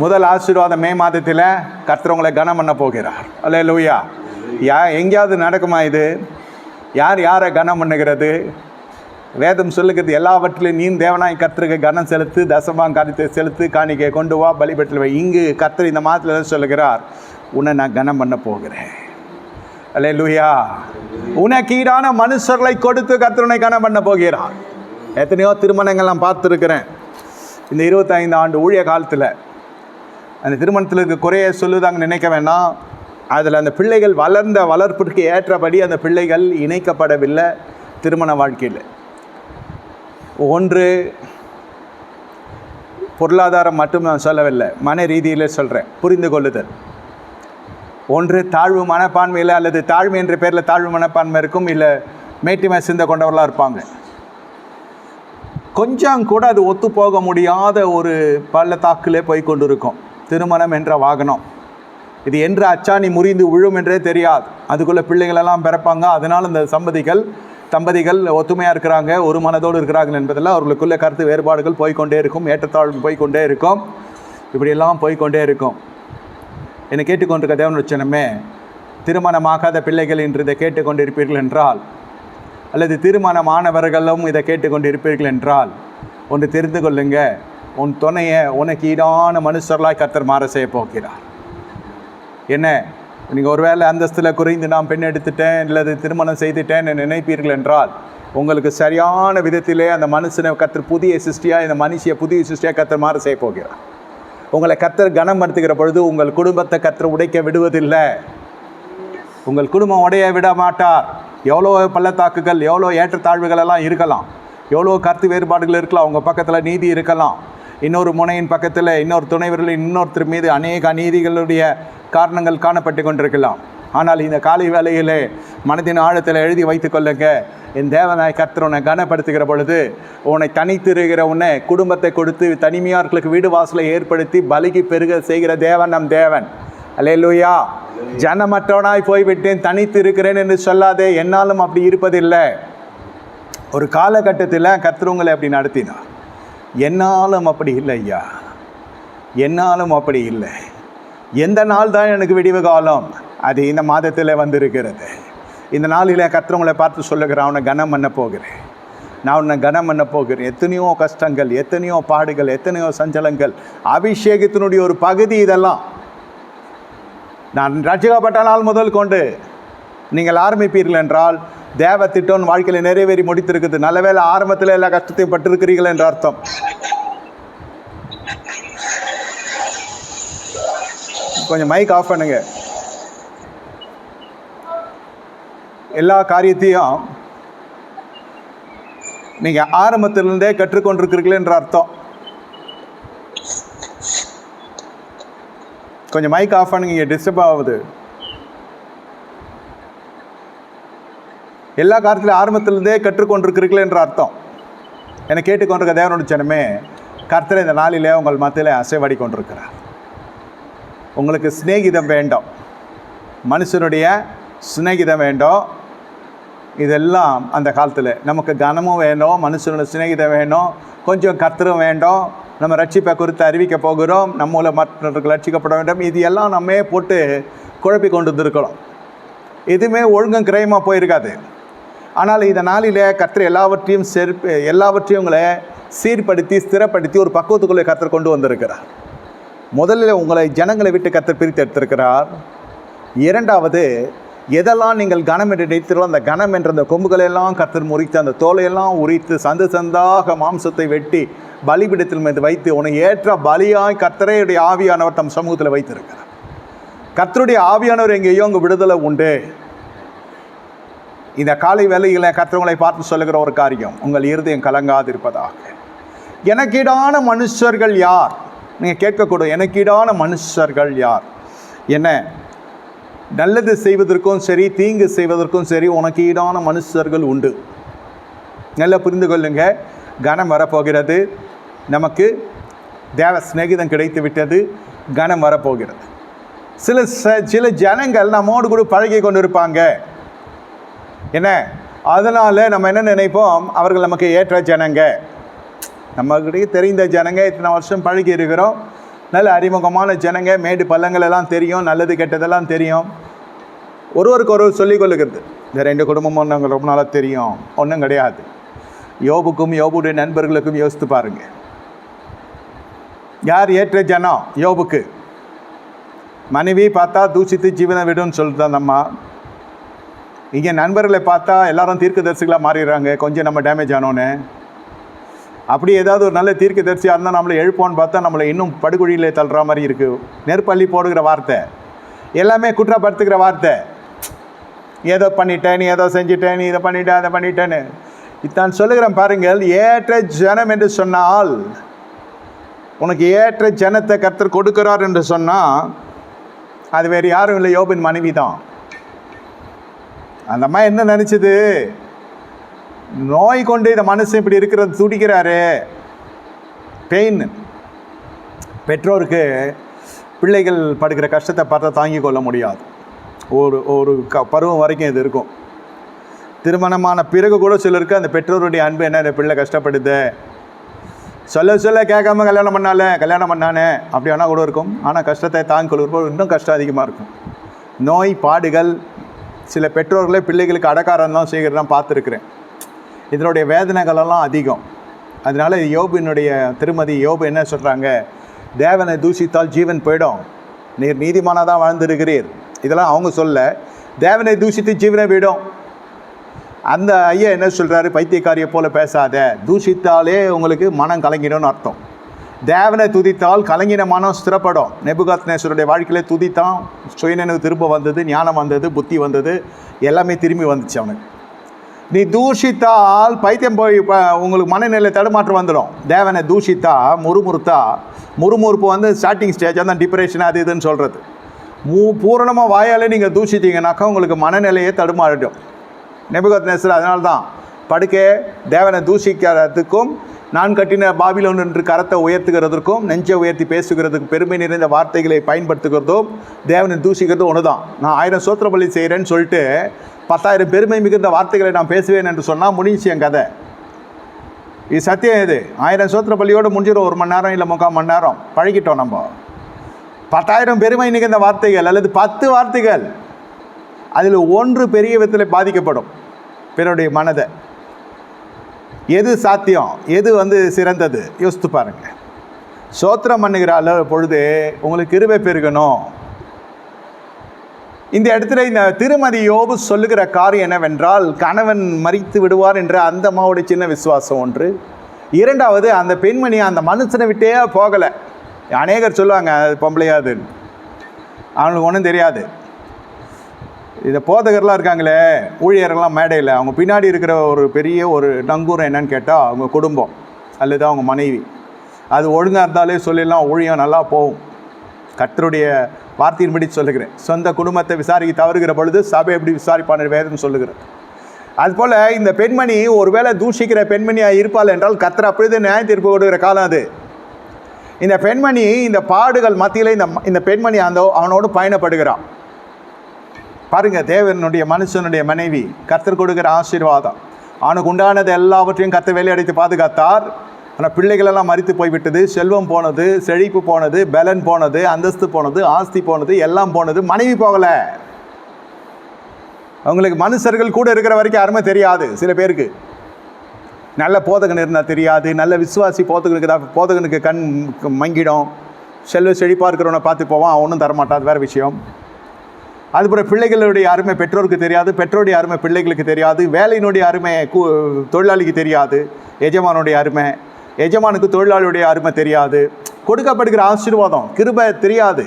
முதல் ஆசீர்வாதம் மே மாதத்தில் கர்த்தரவங்களை கனம் பண்ண போகிறார். அல்ல லூயா யா எங்கேயாவது நடக்குமா இது? யார் யாரை கனம் பண்ணுகிறது? வேதம் சொல்லுகிறது எல்லாவற்றிலும் நீ தேவனாய் கர்த்தருக்கு கனம் செலுத்து தசமாம் காரியத்தை செலுத்து காணிக்கை கொண்டு வா பலிபெட்டில் வை. இங்கு கர்த்தர் இந்த மாதத்தில் சொல்லுகிறார்? உன்னை நான் கனம் பண்ண போகிறேன். அல்ல லூயா உனக்கு ஈடான மனுஷர்களை கொடுத்து கர்த்தருனை கனம் பண்ண போகிறார். எத்தனையோ திருமணங்கள் நான் பார்த்துருக்கிறேன். இந்த இருபத்தைந்து ஆண்டு ஊழிய காலத்தில் அந்த திருமணத்தில் இருக்க குறைய சொல்லுதாங்க நினைக்க வேணாம் அதில் அந்த பிள்ளைகள் வளர்ந்த வளர்ப்பிற்கு ஏற்றபடி அந்த பிள்ளைகள் இணைக்கப்படவில்லை திருமண வாழ்க்கையில். ஒன்று பொருளாதாரம் மட்டும் நான் சொல்லவில்லை மன ரீதியில் சொல்கிறேன் புரிந்து கொள்ளுதல். ஒன்று தாழ்வு மனப்பான்மையில் அல்லது தாழ்மை என்ற பேரில் தாழ்வு மனப்பான்மை இருக்கும் இல்லை மேட்டிமை சிந்த கொண்டவர்களாக இருப்பாங்க. கொஞ்சம் கூட அது ஒத்து போக முடியாத ஒரு பள்ளத்தாக்கிலே போய் கொண்டிருக்கும். திருமணம் என்ற வாகனம். இது என்று அச்சாணி முறிந்து விழும் என்றே தெரியாது. அதுக்குள்ளே பிள்ளைகளெல்லாம் பிறப்பாங்க. அதனால் இந்த சம்பதிகள் தம்பதிகள் ஒத்துமையாக இருக்கிறாங்க ஒரு மனதோடு இருக்கிறாங்க என்பதில் அவர்களுக்குள்ள கருத்து வேறுபாடுகள் போய்க்கொண்டே இருக்கும் ஏற்றத்தாழ்வு போய்க்கொண்டே இருக்கும். இப்படியெல்லாம் போய்க்கொண்டே இருக்கும். என்னை கேட்டுக்கொண்டிருக்க தேவன் வச்சனமே திருமணமாகாத பிள்ளைகள் இன்று இதை கேட்டுக்கொண்டிருப்பீர்கள் என்றால் அல்லது திருமணமானவர்களும் இதை கேட்டுக்கொண்டிருப்பீர்கள் என்றால் ஒன்று தெரிந்து கொள்ளுங்கள் உன் துணையை உனக்கு ஈடான மனுஷர்களாய் கர்த்தர் மாற செய்ய போகிறார். என்ன? நீங்கள் ஒருவேளை அந்தஸ்தில் குறைந்து நான் பெண் எடுத்துட்டேன் அல்லது திருமணம் செய்துட்டேன்னு நினைப்பீர்கள் என்றால் உங்களுக்கு சரியான விதத்திலே அந்த மனுஷனை கத்தர் புதிய சிருஷ்டியாக இந்த மனுஷியை புதிய சிருஷ்டியாக கத்தர் மாற செய்ய போகிறார். உங்களை கத்தர் கனப்படுத்துகிற பொழுது உங்கள் குடும்பத்தை கத்தர் உடைக்க விடுவதில்லை. உங்கள் குடும்பம் உடைய விட மாட்டார். எவ்வளோ பள்ளத்தாக்குகள் எவ்வளோ ஏற்றத்தாழ்வுகள் எல்லாம் இருக்கலாம். எவ்வளோ கருத்து வேறுபாடுகள் இருக்கலாம். உங்கள் பக்கத்தில் நீதி இருக்கலாம். இன்னொரு முனையின் பக்கத்தில் இன்னொரு துணைவர்கள் இன்னொருத்தர் மீது அநேக அநீதிகளுடைய காரணங்கள் காணப்பட்டு கொண்டிருக்கலாம். ஆனால் இந்த காலை வேலையிலே மனதின் ஆழத்தில் எழுதி வைத்து கொள்ளுங்க. என் தேவனாய் கர்த்தர் உன்னை கனப்படுத்துகிற பொழுது உன்னை தனித்திருகிற உன்னை குடும்பத்தை கொடுத்து தனிமையார்களுக்கு வீடு வாசலை ஏற்படுத்தி பலிக்கு பெருக செய்கிற தேவன் நம் தேவன். அல்லேலூயா. ஜனமற்றவனாய் போய்விட்டேன் தனித்து இருக்கிறேன் என்று சொல்லாதே என்னாலும் அப்படி இருப்பதில்லை. ஒரு காலகட்டத்தில் கர்த்தர் உங்களை அப்படி நடத்தினார். என்னாலும் அப்படி இல்லை ஐயா. என்னாலும் அப்படி இல்லை. எந்த நாள் தான் எனக்கு விடிவு காலம்? அது இந்த மாதத்தில் வந்திருக்கிறது. இந்த நாளில் கர்த்தர் பார்த்து சொல்லுகிறேன் அவனை கனம் பண்ண போகிறேன். நான் உன்னை கனம் பண்ண போகிறேன். எத்தனையோ கஷ்டங்கள் எத்தனையோ பாடுகள் எத்தனையோ சஞ்சலங்கள் அபிஷேகத்தினுடைய ஒரு பகுதி இதெல்லாம். நான் ரட்சிக்கப்பட்ட நாள் முதல் கொண்டு நீங்கள் ஆரம்பிப்பீர்கள் என்றால் தேவ திட்டம் வாழ்க்கையில் நிறைவேறி முடித்திருக்குது. நல்ல வேளை ஆரம்பத்தில் எல்லா கஷ்டத்தையும் பட்டிருக்கிறீர்கள் என்ற அர்த்தம். கொஞ்சம் மைக் ஆஃப் பண்ணுங்க. எல்லா காரியத்தையும் நீங்கள் ஆரம்பத்திலிருந்தே கற்றுக்கொண்டிருக்கிறீர்கள் என்ற அர்த்தம். கொஞ்சம் மைக் ஆஃப் பண்ணுங்க இங்கே டிஸ்டர்ப் ஆகுது. எல்லா காலத்துலையும் ஆரம்பத்திலிருந்தே கற்றுக்கொண்டிருக்கிறீர்கள் என்ற அர்த்தம். என்னை கேட்டுக்கொண்டிருக்க தேவனோட ஜனமே கர்த்தரை இந்த நாளிலே உங்கள் மத்தியில் அசைவாடி கொண்டிருக்கிறார். உங்களுக்கு சிநேகிதம் வேண்டும். மனுஷனுடைய சிநேகிதம் வேண்டும். இதெல்லாம் அந்த காலத்தில். நமக்கு கனமும் வேணும் மனுஷனோட சிநேகிதம் வேணும். கொஞ்சம் கர்த்தரும் வேண்டும். நம்ம ரட்சிப்பை குறித்து அறிவிக்க போகிறோம். நம்ம மூலம் மற்றவர்கள் ரட்சிக்கப்பட வேண்டும். இது எல்லாம் நம்மே போட்டு குழப்பி கொண்டு வந்திருக்கிறோம் எதுவுமே ஒழுங்கும் கிரயமாக போயிருக்காது. ஆனால் இந்த நாளில் கர்த்தர் எல்லாவற்றையும் செருப்பு எல்லாவற்றையும் உங்களை சீர்படுத்தி ஸ்திரப்படுத்தி ஒரு பக்குவத்துக்குள்ளே கர்த்தர் கொண்டு வந்திருக்கிறார். முதலில் உங்களை ஜனங்களை விட்டு கர்த்தர் பிரித்து எடுத்திருக்கிறார். இரண்டாவது எதெல்லாம் நீங்கள் கனம் என்று நினைத்தீர்களோ அந்த கனம் என்ற அந்த கொம்புகளெல்லாம் கத்தர் முறித்து அந்த தோலையெல்லாம் உரித்து சந்து சந்தாக மாம்சத்தை வெட்டி பலிபிடத்தில் மீது வைத்து உன்னை ஏற்ற பலியாய் கர்த்தரையுடைய ஆவியானவர் தம் சமூகத்தில் வைத்திருக்கிறார். கர்த்தருடைய ஆவியானவர் எங்கேயோ அங்கே விடுதலை உண்டு. இந்த காலை வேலையில் கத்தவங்களை பார்த்து சொல்லுகிற ஒரு காரியம் உங்கள் இருதயம் கலங்காதிருப்பதாக. எனக்கீடான மனுஷர்கள் யார்? நீங்கள் கேட்கக்கூடும் எனக்கீடான மனுஷர்கள் யார்? என்ன? நல்லது செய்வதற்கும் சரி தீங்கு செய்வதற்கும் சரி உனக்கு ஈடான மனுஷர்கள் உண்டு. நல்லா புரிந்து கொள்ளுங்க. கனம் வரப்போகிறது. நமக்கு தேவ சிநேகிதம் கிடைத்து விட்டது. கனம் வரப்போகிறது. சில ச சில ஜனங்கள் நம்மோடு கூட பழகி கொண்டு இருப்பாங்க என்ன? அதனால் நம்ம என்ன நினைப்போம்? அவர்கள் நமக்கு ஏற்ற ஜனங்க. நம்மக்கிட்டே தெரிந்த ஜனங்க இத்தனை வருஷம் பழகி இருக்கிறோம். நல்ல அறிமுகமான ஜனங்க மேடு பள்ளங்கள் எல்லாம் தெரியும் நல்லது கெட்டதெல்லாம் தெரியும். ஒருவருக்கு ஒருவர் சொல்லிக் கொள்ளுகிறது. இந்த ரெண்டு குடும்பமும் நாங்கள் ரொம்ப நாளாக தெரியும். ஒன்றும் கிடையாது. யோபுக்கும் யோபுடைய நண்பர்களுக்கும் யோசித்து பாருங்க. யார் ஏற்ற ஜனம்? யோபுக்கு. மனைவி பார்த்தா தூசித்து ஜீவனை விடுன்னு சொல்லிட்டு அம்மா. இங்கே நண்பர்களை பார்த்தா எல்லாரும் தீர்க்கதரிசிகளாக மாறிடுறாங்க. கொஞ்சம் நம்ம டேமேஜ் ஆனோன்னு. அப்படி ஏதாவது ஒரு நல்ல தீர்க்கதரிசியாக இருந்தால் நம்மளை எழுப்போன்னு பார்த்தா நம்மளை இன்னும் படுகொழியிலே தள்ளுற மாதிரி இருக்குது நெற்பள்ளி போடுகிற வார்த்தை. எல்லாமே குற்றப்படுத்துகிற வார்த்தை. ஏதோ பண்ணிட்டேன் நீ ஏதோ செஞ்சிட்டேன் நீ இதை பண்ணிட்டேன் அதை பண்ணிட்டேன்னு. இத்தான் சொல்லுகிறேன் பாருங்கள் ஏற்ற ஜனம் என்று சொன்னால் உனக்கு ஏற்ற ஜனத்தை கர்த்தர் கொடுக்கிறார் என்று சொன்னால் அது வேறு யாரும் இல்லை யோபின் மனைவி தான் அந்த அம்மா என்ன நினச்சிது? நோய் கொண்டு இந்த மனுஷன் இப்படி இருக்கிறது துடிக்கிறாரு. பெயின் பெற்றோருக்கு பிள்ளைகள் படுக்கிற கஷ்டத்தை பார்த்தா தாங்கிக் கொள்ள முடியாது. ஒரு ஒரு க பருவம் வரைக்கும் இது இருக்கும். திருமணமான பிறகு கூட சிலருக்கு அந்த பெற்றோருடைய அன்பு என்ன இந்த பிள்ளை கஷ்டப்படுது? சொல்ல சொல்ல கேட்காம கல்யாணம் பண்ணால கல்யாணம் பண்ணானே அப்படி வேணால் கூட இருக்கும். ஆனால் கஷ்டத்தை தாங்கிக் கொள்கிறப்போ இன்னும் கஷ்டம் அதிகமாக இருக்கும். நோய் பாடுகள் சில பெற்றோர்களே பிள்ளைகளுக்கு அடக்காரம் தான் செய்கிறதான் பார்த்துருக்குறேன். இதனுடைய வேதனைகளெல்லாம் அதிகம். அதனால யோபினுடைய திருமதி யோபு என்ன சொல்கிறாங்க தேவனை தூஷித்தால் ஜீவன் போயிடும். நீர் நீதிமானாக தான் வாழ்ந்திருக்கிறீர். இதெல்லாம் அவங்க சொல்ல தேவனை தூஷித்து ஜீவனை விடும். அந்த ஐயா என்ன சொல்கிறாரு பைத்தியக்காரியை போல் பேசாத. தூஷித்தாலே உங்களுக்கு மனம் கலங்கிடும்னு அர்த்தம். தேவனை துதித்தால் கலங்கின மனம் ஸ்திரப்படும். நெபுகாத் நேசருடைய வாழ்க்கையிலே துதித்தான். சுயநினைவு திரும்ப வந்தது ஞானம் வந்தது புத்தி வந்தது எல்லாமே திரும்பி வந்துச்சு அவனுக்கு. நீ தூஷித்தால் பைத்தியம் போய் இப்போ உங்களுக்கு மனநிலை தடுமாற்றம் வந்துடும். தேவனை தூஷித்தா முறுமுறுத்தா முறுமுறுப்பு வந்து ஸ்டார்டிங் ஸ்டேஜ் அந்த டிப்ரெஷன் அது இதுன்னு சொல்கிறது மூ பூரணமாக வாயாலே நீங்கள் தூஷித்தீங்கனாக்கா உங்களுக்கு மனநிலையே தடுமாறிடும். நெபுகத் நேசர் அதனால தான் படுக்கே தேவனை தூஷிக்கிறதுக்கும் நான் கட்டின பாபிலோன் என்று கரத்தை உயர்த்துகிறதற்கும் நெஞ்சை உயர்த்தி பேசுகிறதுக்கு பெருமை நிறைந்த வார்த்தைகளை பயன்படுத்துகிறதும் தேவனை தூசிக்கிறதும் ஒன்று தான் நான் ஆயிரம் சோத்திர பலி செய்கிறேன்னு சொல்லிட்டு பத்தாயிரம் பெருமை மிகுந்த வார்த்தைகளை நான் பேசுவேன் என்று சொன்னால் முடிஞ்சு என் கதை. இது சத்தியம் இது. ஆயிரம் சோத்திர பள்ளியோடு முடிஞ்சிடும் ஒரு மணி நேரம் இல்லை முக்கால் மணி நேரம். பழகிட்டோம் நம்ம. பத்தாயிரம் பெருமை நிகழ்ந்த வார்த்தைகள் அல்லது பத்து வார்த்தைகள் அதில் ஒன்று பெரிய விதத்தில் பாதிக்கப்படும். பிறருடைய மனதை. எது சாத்தியம்? எது வந்து சிறந்தது? யோசித்து பாருங்கள் சோத்திரம் பண்ணுகிற அளவு பொழுது உங்களுக்கு கிருபை பெருகணும். இந்த இடத்துல இந்த திருமதி யோபு சொல்லுகிற காரியம் என்னவென்றால் கணவன் மறித்து விடுவார் என்ற அந்த அம்மாவுடைய சின்ன விசுவாசம் ஒன்று. இரண்டாவது அந்த பெண்மணி அந்த மனுஷனை விட்டே போகலை. அநேகர் சொல்லுவாங்க அது பொம்பளையாது அவனுக்கு ஒன்றும் தெரியாது. இந்த போதகர்லாம் இருக்காங்களே ஊழியர்கள்லாம் மேடையில் அவங்க பின்னாடி இருக்கிற ஒரு பெரிய ஒரு நங்கூரம் என்னன்னு கேட்டால் அவங்க குடும்பம் அல்லது அவங்க மனைவி. அது ஒழுங்காக இருந்தாலே சொல்லிடலாம் ஊழியம் நல்லா போகும். கர்த்தருடைய வார்த்தையின்படி சொல்லுகிறேன். சொந்த குடும்பத்தை விசாரிக்க தவறுகிற பொழுது சபை எப்படி விசாரிப்பான வேதம் சொல்லுகிறேன் அதுபோல் இந்த பெண்மணி ஒருவேளை தூஷிக்கிற பெண்மணியாக இருப்பாள் என்றால் கத்திர அப்படிதான் நியாய தீர்ப்பு கொடுக்கிற காலம் அது. இந்த பெண்மணி இந்த பாடுகள் மத்தியில் இந்த இந்த பெண்மணி அந்த அவனோடு பயணப்படுகிறான். பாருங்கள் தேவனுடைய மனுஷனுடைய மனைவி கர்த்தர் கொடுக்குற ஆசீர்வாதம். அவனுக்கு உண்டானது எல்லாவற்றையும் கர்த்தர் வேலையடைத்து பாதுகாத்தார். ஆனால் பிள்ளைகளெல்லாம் மறித்து போய்விட்டது செல்வம் போனது செழிப்பு போனது பலன் போனது அந்தஸ்து போனது ஆஸ்தி போனது எல்லாம் போனது மனைவி போகலை. அவங்களுக்கு மனுஷர்கள் கூட இருக்கிற வரைக்கும் யாருமே தெரியாது சில பேருக்கு. நல்ல போதகன் இருந்தால் தெரியாது நல்ல விசுவாசி போதகனுக்கு தான் போதகனுக்கு கண் மங்கிடும். செல்வ செழிப்பாக இருக்கிறவனை பார்த்து போவான் அவனும் தரமாட்டான் அது வேறு விஷயம். அதுபோல் பிள்ளைகளுடைய அருமை பெற்றோருக்கு தெரியாது பெற்றோருடைய அருமை பிள்ளைகளுக்கு தெரியாது வேலையினுடைய அருமை கு தொழிலாளிக்கு தெரியாது எஜமானுடைய அருமை எஜமானுக்கு தொழிலாளியுடைய அருமை தெரியாது. கொடுக்கப்படுகிற ஆசீர்வாதம் கிருபை தெரியாது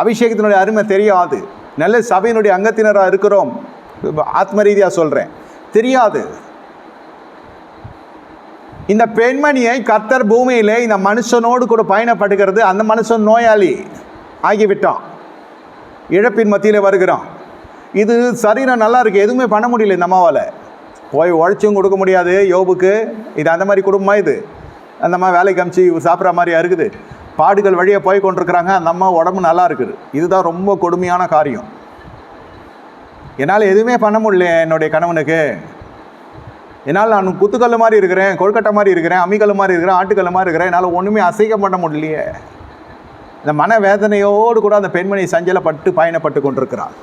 அபிஷேகத்தினுடைய அருமை தெரியாது நல்ல சபையினுடைய அங்கத்தினராக இருக்கிறோம் ஆத்ம ரீதியாக சொல்கிறேன் தெரியாது. இந்த பெண்மணியை கர்த்தர் பூமியிலே இந்த மனுஷனோடு கூட பயணப்படுகிறது அந்த மனுஷன் நோயாளி ஆகிவிட்டான். இழப்பின் மத்தியில் வருகிறான். இது சரீரம் நல்லா இருக்குது எதுவுமே பண்ண முடியல இந்த அம்மாவால். போய் உழைச்சும் கொடுக்க முடியாது யோபுக்கு. இது அந்த மாதிரி குடும்பமா இது? அந்த அம்மா வேலைக்கு அமிச்சு சாப்பிட்ற மாதிரியா இருக்குது? பாடுகள் வழியாக போய் கொண்டிருக்கிறாங்க அந்த அம்மா உடம்பு நல்லா இருக்குது. இதுதான் ரொம்ப கொடுமையான காரியம். என்னால் எதுவுமே பண்ண முடியல என்னுடைய கணவனுக்கு. என்னால் நான் குத்துக்கல் மாதிரி இருக்கிறேன் கொழுக்கட்டை மாதிரி இருக்கிறேன் அம்மிக்கல் மாதிரி இருக்கிறேன் ஆட்டுக்கல் மாதிரி இருக்கிறேன் என்னால் ஒன்றுமே அசைக்க பண்ண முடியலையே. இந்த மனவேதனையோடு கூட அந்த பெண்மணி சஞ்சலப்பட்டு பயணப்பட்டு கொண்டிருக்கிறார்